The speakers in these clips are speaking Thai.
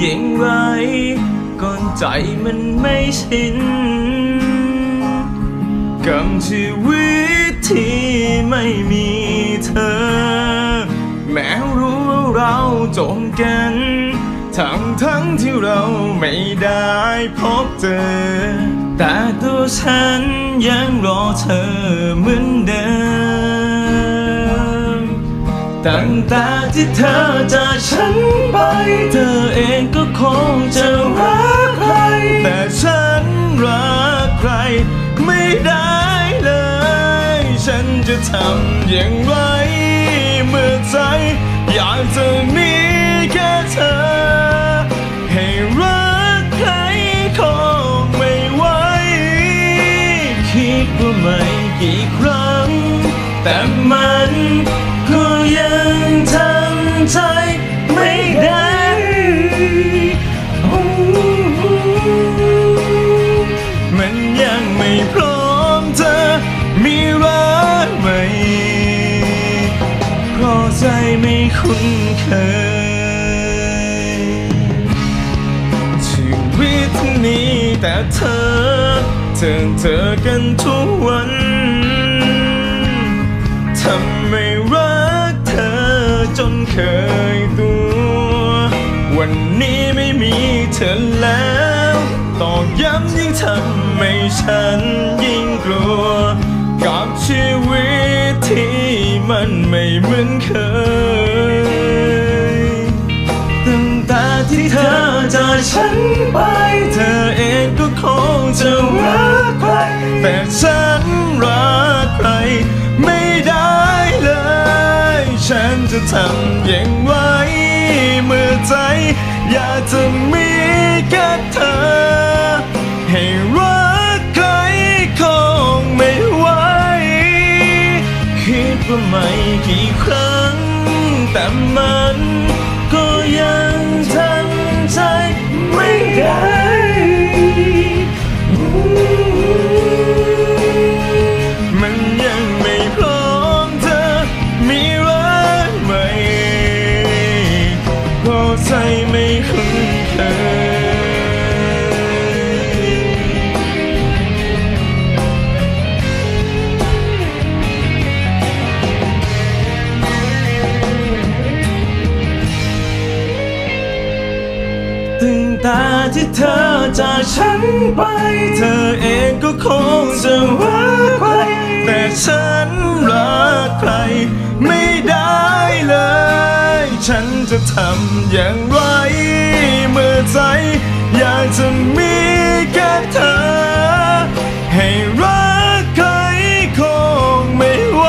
อย่างไรก่อนใจมันไม่ชินกับชีวิตที่ไม่มีเธอ แม้รู้ว่าเราจมกัน ทั้งทั้งที่เราไม่ได้พบเจอ แต่ตัวฉันยังรอเธอเหมือนเดิม ตั้งแต่ที่เธอจากฉันไปเธอเองก็คงจะรักใคร แต่ฉันรักใคร ไม่ได้เลย ฉันจะทำอย่างไรเมื่อใจอยากจะมีแค่เธอ ให้รักใครคงไม่ไหวคิดว่าไม่กี่ครั้ง แต่มัน ยังทำใจไม่ได้มันยังไม่พร้อมเธอมีรักไหม่เพราะใจไม่คุ้นเคยชีวิตนี้แต่เธอเธอเจอกันทุกวัน เคยตัว วันนี้ไม่มีเธอแล้วตอกย้ำยิ่งทำให้ฉันยิ่งกลัว กับชีวิตที่มันไม่เหมือนเคยตั้งแต่ที่เธอจากฉันไปเธอเองก็คงจะรักใครแต่ฉันรักใคร จะทำอย่างไรเมื่อใจ อยากจะมีแค่เธอ ให้รักใครคงไม่ไหวคิดว่าไม่กี่ครั้งแต่มัน ใจไม่คุ้นเคยตั้งต่ที่เธอจากฉันไป เธอเองก็คงจะรักใครแต่ฉันรักใคร จะทำอย่างไร เมื่อใจอยากจะมีแค่เธอ ให้รักใครคงไม่ไหว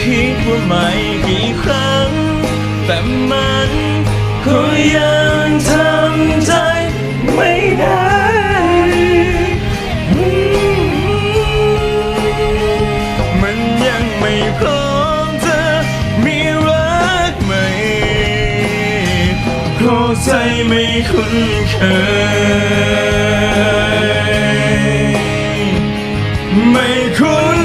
คิดว่าไม่กี่ครั้ง แต่มันก็ยัง เพราะใจไม่คุ้นเคย ไม่คุ้น